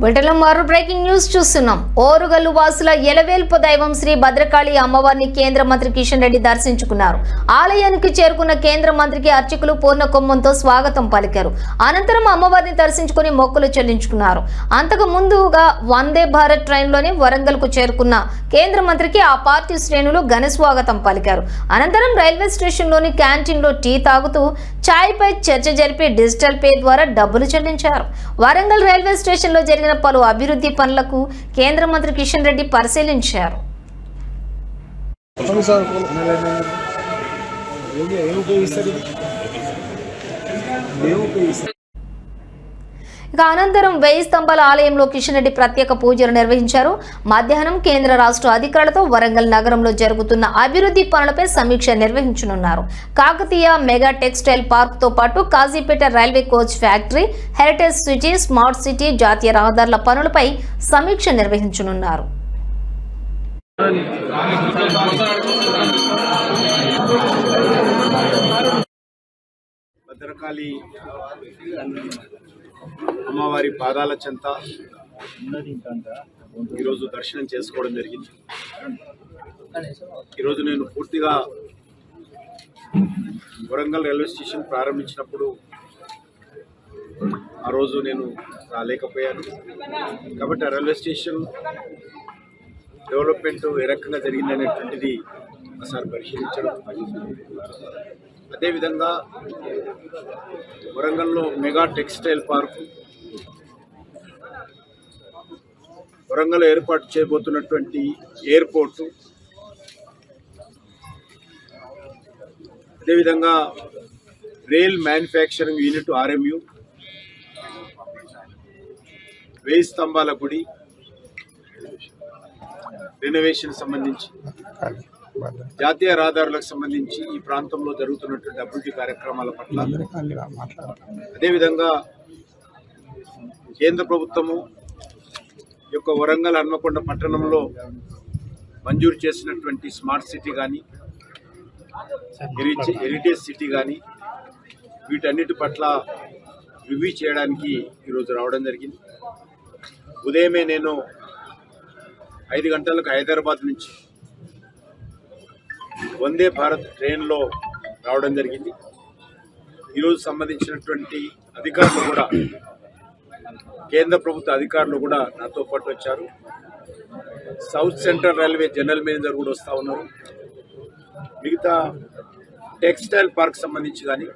బులెటిన్లో మరో breaking news చూస్తున్నాం. ఓరుగల్లు వాసుల ఎలవేల్పు దైవం శ్రీ భద్రకాళి అమ్మవారిని కేంద్ర మంత్రి కిషన్ రెడ్డి దర్శించుకున్నారు. ఆలయానికి చేరుకున్న కేంద్ర మంత్రికి అర్చకులు పూర్ణ కొమ్మంతో స్వాగతం పలికారు. అనంతరం అమ్మవారిని దర్శించుకుని మొక్కులు చెల్లించుకున్నారు. అంతకు ముందుగా వందే భారత్ ట్రైన్లోని వరంగల్కు చేరుకున్న కేంద్ర మంత్రికి ఆ పార్టీ శ్రేణులు ఘన స్వాగతం పలికారు. అనంతరం రైల్వే స్టేషన్లోని క్యాంటీన్లో టీ తాగుతూ ఛాయ్పై చర్చ జరిపి డిజిటల్ పే ద్వారా డబ్బులు చెల్లించారు. వరంగల్ రైల్వే స్టేషన్లో జరిగిన పలు అభివృద్ధి పనులకు కేంద్ర మంత్రి కిషన్ రెడ్డి పరిశీలించారు. ఉపయోగిస్తారు? ఉపయోగిస్తారు? ఇక అనంతరం వెయ్యి స్తంభాల ఆలయంలో కిషన్ రెడ్డి ప్రత్యేక పూజలు నిర్వహించారు. మధ్యాహ్నం కేంద్ర రాష్ట్ర అధికారులతో వరంగల్ నగరంలో జరుగుతున్న అభివృద్ధి పనులపై సమీక్ష నిర్వహించనున్నారు. కాకతీయ మెగా టెక్స్టైల్ పార్క్తో పాటు Kazipet railway coach factory heritage city smart city జాతీయ రహదారుల పనులపై సమీక్ష నిర్వహించనున్నారు. భద్రకాళి అమ్మవారి పాదాల చెంత. ఈరోజు దర్శనం చేసుకోవడం జరిగింది. ఈరోజు నేను పూర్తిగా వరంగల్ రైల్వే స్టేషన్ ప్రారంభించినప్పుడు ఆ రోజు నేను రాలేకపోయాను కాబట్టి ఆ రైల్వే స్టేషన్ డెవలప్మెంట్ ఏ రకంగా జరిగిందనేటువంటిది ఒకసారి పరిశీలించడం. అదేవిధంగా వరంగల్లో మెగా టెక్స్టైల్ పార్క్ వరంగల్ ఏర్పాటు చేయబోతున్నటువంటి ఎయిర్పోర్టు అదేవిధంగా రైల్ మ్యానుఫ్యాక్చరింగ్ యూనిట్ ఆర్ఎంయు వేయి స్తంభాల గుడి రెనోవేషన్ సంబంధించి. జాతీయ రహదారులకు సంబంధించి ఈ ప్రాంతంలో జరుగుతున్నటువంటి అభివృద్ధి కార్యక్రమాల పట్ల అదేవిధంగా కేంద్ర ప్రభుత్వము యొక్క వరంగల్ హన్మకొండ పట్టణంలో మంజూరు చేసినటువంటి స్మార్ట్ సిటీ కానీ హెరిటేజ్ సిటీ కానీ వీటన్నిటి పట్ల రివ్యూ చేయడానికి ఈరోజు రావడం జరిగింది. ఉదయమే నేను ఐదు గంటలకు హైదరాబాద్ నుంచి వందే భారత్ ట్రైన్లో రావడం జరిగింది. ఈరోజు సంబంధించినటువంటి అధికారులు కూడా కేంద్ర ప్రభుత్వ అధికారులు కూడా నాతో పాటు వచ్చారు. South central railway general manager కూడా వస్తూ ఉన్నారు. మిగతా టెక్స్టైల్ పార్క్ సంబంధించి కానీ